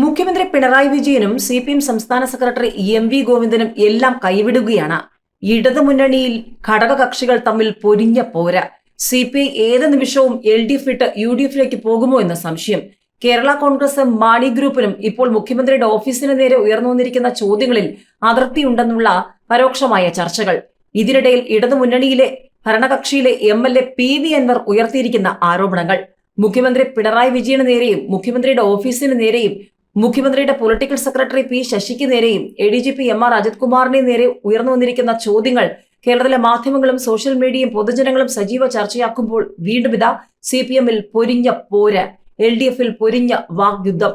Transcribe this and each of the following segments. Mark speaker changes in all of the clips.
Speaker 1: മുഖ്യമന്ത്രി പിണറായി വിജയനും C P M സംസ്ഥാന സെക്രട്ടറി എം വി ഗോവിന്ദനും എല്ലാം കൈവിടുകയാണ്. ഇടതു ഇടതുമുന്നണിയിൽ ഘടകകക്ഷികൾ തമ്മിൽ പൊരിഞ്ഞ പോര. സി പി ഐ ഏത് നിമിഷവും എൽ ഡി എഫ് ഇട്ട് യു ഡി എഫിലേക്ക് പോകുമോ എന്ന സംശയം. കേരള കോൺഗ്രസ് മാണി ഗ്രൂപ്പിനും ഇപ്പോൾ മുഖ്യമന്ത്രിയുടെ ഓഫീസിന് നേരെ ഉയർന്നു വന്നിരിക്കുന്ന ചോദ്യങ്ങളിൽ അതിർത്തിയുണ്ടെന്നുള്ള പരോക്ഷമായ ചർച്ചകൾ. ഇതിനിടയിൽ ഇടതുമുന്നണിയിലെ ഭരണകക്ഷിയിലെ M L A P V Anvar ഉയർത്തിയിരിക്കുന്ന ആരോപണങ്ങൾ. മുഖ്യമന്ത്രി പിണറായി വിജയന് നേരെയും മുഖ്യമന്ത്രിയുടെ ഓഫീസിന് നേരെയും മുഖ്യമന്ത്രിയുടെ പൊളിറ്റിക്കൽ സെക്രട്ടറി പി ശശിക്ക് നേരെയും A D G P M R Ajith കുമാറിനെ നേരെ ഉയർന്നു വന്നിരിക്കുന്ന ചോദ്യങ്ങൾ കേരളത്തിലെ മാധ്യമങ്ങളും സോഷ്യൽ മീഡിയയും പൊതുജനങ്ങളും സജീവ ചർച്ചയാക്കുമ്പോൾ വീണ്ടും ഇതാ സി പി എമ്മിൽ പൊരിഞ്ഞ പോര് എൽ ഡി എഫിൽ പൊരിഞ്ഞ വാഗ്യുദ്ധം.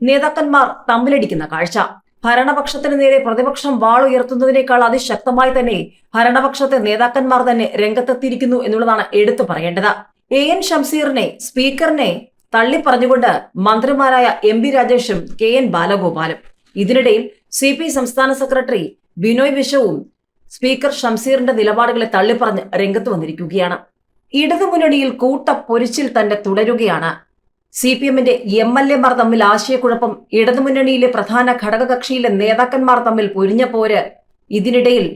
Speaker 1: നേതാക്കന്മാർ തമ്മിലടിക്കുന്ന കാഴ്ച. ഭരണപക്ഷത്തിന് നേരെ പ്രതിപക്ഷം വാളുയർത്തുന്നതിനേക്കാൾ അതിശക്തമായി തന്നെ ഭരണപക്ഷത്തെ നേതാക്കന്മാർ തന്നെ രംഗത്തെത്തിയിരിക്കുന്നു എന്നുള്ളതാണ് എടുത്തു പറയേണ്ടത്. എ എൻ ഷംസീറിനെ സ്പീക്കറിനെ തള്ളിപ്പറഞ്ഞുകൊണ്ട് മന്ത്രിമാരായ എം ബി രാജേഷും കെ എൻ ബാലഗോപാലും. ഇതിനിടയിൽ സി പി സംസ്ഥാന സെക്രട്ടറി ബിനോയ് വിശ്വവും സ്പീക്കർ ഷംസീറിന്റെ നിലപാടുകളെ തള്ളിപ്പറഞ്ഞ് രംഗത്ത് വന്നിരിക്കുകയാണ്. ഇടതുമുന്നണിയിൽ കൂട്ട പൊരിച്ചിൽ തന്നെ തുടരുകയാണ്. സി പി എമ്മിന്റെ എം എൽ എമാർ തമ്മിൽ ആശയക്കുഴപ്പം ഇടതുമുന്നണിയിലെ പ്രധാന ഘടകകക്ഷിയിലെ നേതാക്കന്മാർ തമ്മിൽ പൊരിഞ്ഞ പോര് ഇതിനിടയിൽ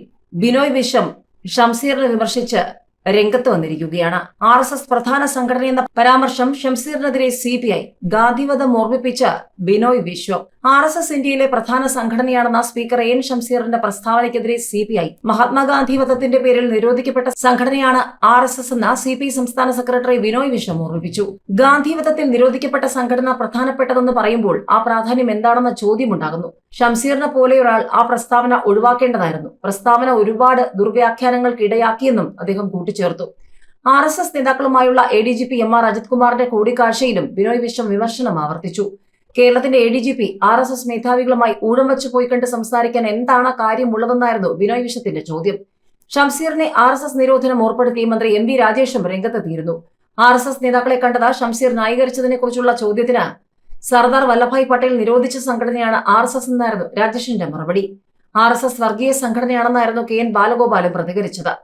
Speaker 1: ബിനോയ് വിശ്വം ഷംസീറിനെ വിമർശിച്ച് രംഗത്ത് വന്നിരിക്കുകയാണ്. ആർ എസ് എസ് പ്രധാന സംഘടന എന്ന പരാമർശം ഷംസീറിനെതിരെ സി പി ഐ ഗാന്ധിവധം ഓർമ്മിപ്പിച്ച Binoy Viswam. R S S ഇന്ത്യയിലെ പ്രധാന സംഘടനയാണെന്ന സ്പീക്കർ എൻ ഷംസീറിന്റെ പ്രസ്താവനയ്ക്കെതിരെ സി പി ഐ മഹാത്മാഗാന്ധി വധത്തിന്റെ പേരിൽ നിരോധിക്കപ്പെട്ട സംഘടനയാണ് ആർ എസ് എസ് എന്ന സി പി ഐ സംസ്ഥാന സെക്രട്ടറി ബിനോയ് വിശ്വം ഓർമ്മിപ്പിച്ചു. ഗാന്ധി വധത്തിൽ നിരോധിക്കപ്പെട്ട സംഘടന പ്രധാനപ്പെട്ടതെന്ന് പറയുമ്പോൾ ആ പ്രാധാന്യം എന്താണെന്ന ചോദ്യമുണ്ടാകുന്നു. ഷംസീറിനെ പോലെ ഒരാൾ ആ പ്രസ്താവന ഒഴിവാക്കേണ്ടതായിരുന്നു. പ്രസ്താവന ഒരുപാട് ദുർവ്യാഖ്യാനങ്ങൾക്ക് ഇടയാക്കിയെന്നും അദ്ദേഹം കൂട്ടിച്ചേർത്തു. R S S നേതാക്കളുമായുള്ള A D G P M R Ajith കുമാറിന്റെ കൂടിക്കാഴ്ചയിലും ബിനോയ് വിശ്വം വിമർശനം ആവർത്തിച്ചു. കേരളത്തിന്റെ A D G P R S S മേധാവികളുമായി ഊഴം വെച്ച് പോയി കണ്ട് സംസാരിക്കാൻ എന്താണ് കാര്യമുള്ളതെന്നായിരുന്നു ബിനോയ് വിശ്വത്തിന്റെ ചോദ്യം. ഷംസീറിനെ ആർ എസ് എസ് നിരോധനം ഓർപ്പെടുത്തി മന്ത്രി എം വി രാജേഷും രംഗത്തെത്തിയിരുന്നു. ആർ എസ് എസ് നേതാക്കളെ കണ്ടത് ഷംസീർ ന്യായീകരിച്ചതിനെ കുറിച്ചുള്ള ചോദ്യത്തിന് സർദാർ വല്ലഭായ് പട്ടേൽ നിരോധിച്ച സംഘടനയാണ് ആർ എസ് എസ് എന്നായിരുന്നു രാജേഷിന്റെ മറുപടി. ആർ എസ് എസ് വർഗീയ സംഘടനയാണെന്നായിരുന്നു കെ എൻ ബാലഗോപാലും പ്രതികരിച്ചത്.